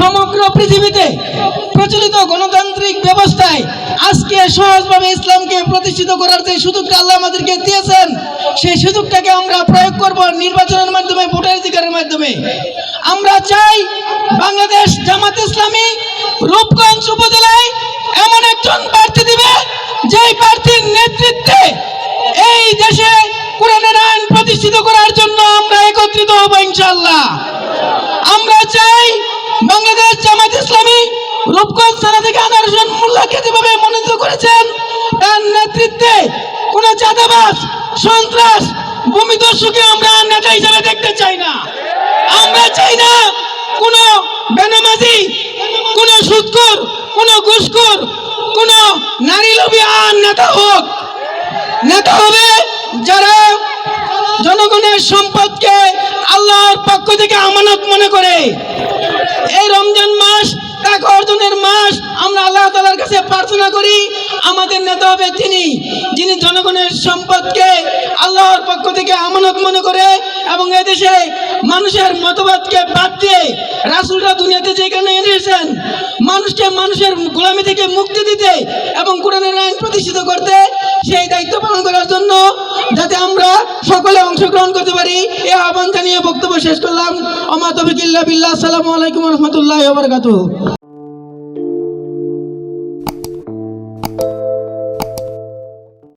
সমগ্র পৃথিবীতে প্রচলিত গণতান্ত্রিক ব্যবস্থায় আজকে সহজভাবে ইসলামকে প্রতিষ্ঠিত করার যে সুযোগটা আল্লাহ আমাদেরকে দিয়েছেন, সেই সুযোগটাকে আমরা প্রয়োগ করব নির্বাচনের মাধ্যমে, ভোটার অধিকারের মাধ্যমে। আমরা চাই বাংলাদেশ জামাত ইসলামী রূপগঞ্জ উপজেলায় এমন একজন প্রার্থী দিবে, যেই প্রার্থীর নেতৃত্বে এই দেশে কোরআনের আইন প্রতিষ্ঠিত করার জন্য আমরা একত্রিত হব ইনশাল্লাহ আমরা চাই ইসলামী রূপগঞ্জ থানা থেকে আনার মোল্লাকে যেভাবে মনোনীত করেছেন, তার নেতৃত্বে কোন চাঁদাবাজ, সন্ত্রাস ভূমিদস্যুকে আমরা নেতা হিসেবে দেখতে চাই না। আমরা চাই না কোন বেনামাজি, কোন সুৎকর কোন ঘুষখোর, কোন নারী লোভী আর নেতা হোক। নেতা হবে যারা জনগণের সম্পদকে আল্লাহর পক্ষ থেকে আমানত মনে করে। এই রমজান মাস টাকা অর্জনের মাস, আমরা আল্লাহ তালার কাছে প্রার্থনা করি, আমাদের নেতা হবে তিনি, যিনি জনগণের সম্পদকে আল্লাহর পক্ষ থেকে আমানত মনে করে এবং এদেশে মানুষের মতবাদকে বাদ দিয়ে রাসুলরা দুনিয়াতে যেখানে এনেছেন মানুষকে মানুষের গোলামি থেকে মুক্তি দিতে এবং কোরআনের আইন প্রতিষ্ঠিত করতে, সেই দায়িত্ব সকলে অংশগ্রহণ করতে পারি। এই আহ্বান জানিয়ে বক্তব্য শেষ করলাম। অমা তফিকিল্লা বিল্লাহ। আসসালামু আলাইকুম রহমতুল্লাহ